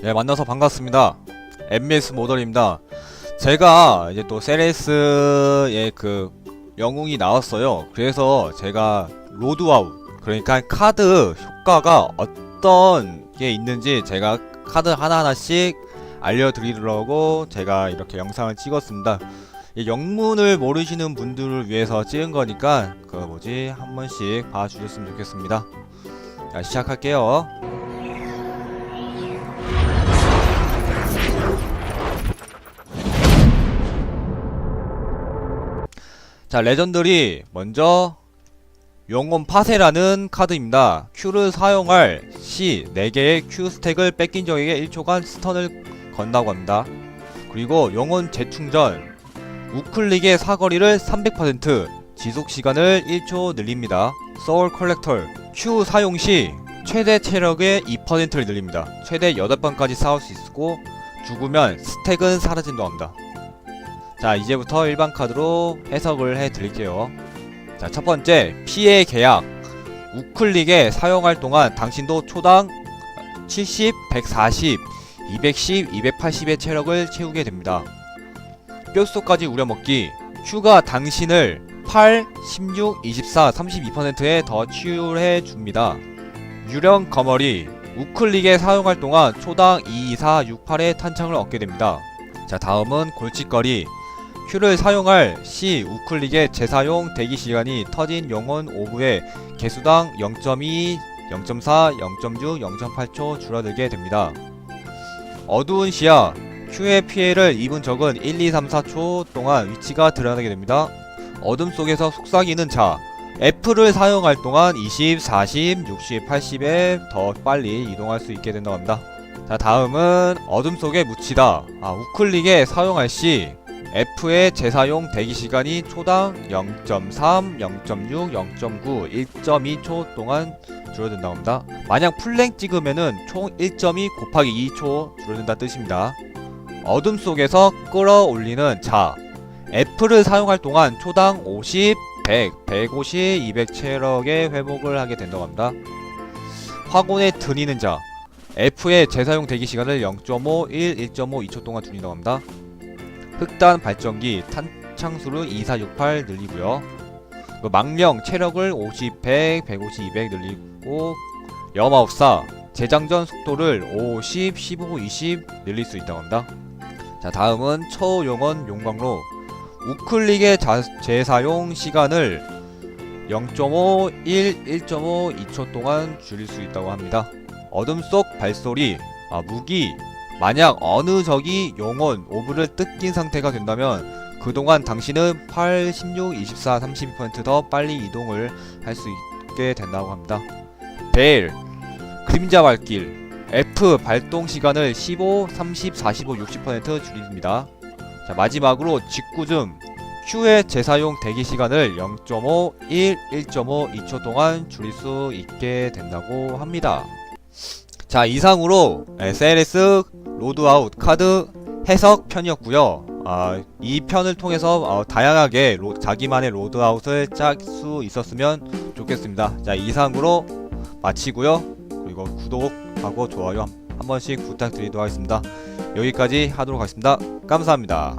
네, 만나서 반갑습니다. MBS 모델입니다. 제가 이제 또 세레스의 그 영웅이 나왔어요. 그래서 제가 로드아웃 그러니까 카드 효과가 어떤 게 있는지 제가 카드 하나하나씩 알려드리려고 제가 이렇게 영상을 찍었습니다. 이 영문을 모르시는 분들을 위해서 찍은 거니까 그 뭐지 한 번씩 봐주셨으면 좋겠습니다. 자, 시작할게요. 자, 레전들이 먼저 영혼 파세라는 카드입니다. Q를 사용할 시 4개의 Q 스택을 뺏긴 적에게 1초간 스턴을 건다고 합니다. 그리고 영혼 재충전 우클릭의 사거리를 300% 지속 시간을 1초 늘립니다. 소울 컬렉터 Q 사용 시 최대 체력의 2%를 늘립니다. 최대 8번까지 싸울 수 있고 죽으면 스택은 사라진다고 합니다. 자 이제부터 일반 카드로 해석을 해 드릴게요. 자 첫번째 피해 계약. 우클릭에 사용할 동안 당신도 초당 70, 140, 210, 280의 체력을 채우게 됩니다. 뼛속까지 우려먹기. Q가 당신을 8, 16, 24, 32%에 더 치유해 줍니다. 유령 거머리. 우클릭에 사용할 동안 초당 2, 4, 6, 8의 탄창을 얻게 됩니다. 자 다음은 골칫거리 Q를 사용할 시 우클릭의 재사용 대기 시간이 터진 영혼 오브의 개수당 0.2, 0.4, 0.6, 0.8초 줄어들게 됩니다. 어두운 시야 Q의 피해를 입은 적은 1, 2, 3, 4초 동안 위치가 드러나게 됩니다. 어둠 속에서 속삭이는 자 F를 사용할 동안 20, 40, 60, 80에 더 빨리 이동할 수 있게 된다고 합니다. 자 다음은 어둠 속에 묻히다 아 우클릭에 사용할 시 F의 재사용 대기 시간이 초당 0.3, 0.6, 0.9, 1.2초 동안 줄어든다고 합니다. 만약 풀랭 찍으면은 총 1.2 곱하기 2초 줄어든다 뜻입니다. 어둠 속에서 끌어올리는 자 F를 사용할 동안 초당 50, 100, 150, 200 체력의 회복을 하게 된다고 합니다. 화곤에 드니는 자 F의 재사용 대기 시간을 0.5, 1, 1.5, 2초 동안 줄인다고 합니다. 흑단 발전기 탄창수를 2468 늘리고요. 그 망령 체력을 50, 100, 150, 200 늘리고 염마법사 재장전 속도를 50, 15, 20 늘릴 수 있다고 합니다. 자 다음은 초용원 용광로 우클릭의 자, 재사용 시간을 0.5, 1, 1.5, 2초 동안 줄일 수 있다고 합니다. 어둠 속 발소리 아, 무기 만약 어느 적이 영혼 오브를 뜯긴 상태가 된다면 그동안 당신은 8, 16, 24, 32%더 빨리 이동을 할 수 있게 된다고 합니다. 베일 그림자 발길 F 발동 시간을 15, 30, 45, 60% 줄입니다. 자, 마지막으로 직구즘 Q의 재사용 대기 시간을 0.5, 1, 1.5, 2초 동안 줄일 수 있게 된다고 합니다. 자 이상으로 SLS 로드아웃 카드 해석 편이었고요. 아, 이 편을 통해서 어, 다양하게 로- 자기만의 로드아웃을 짤 수 있었으면 좋겠습니다. 자 이상으로 마치고요. 그리고 구독하고 좋아요 한, 한 번씩 부탁드리도록 하겠습니다. 여기까지 하도록 하겠습니다. 감사합니다.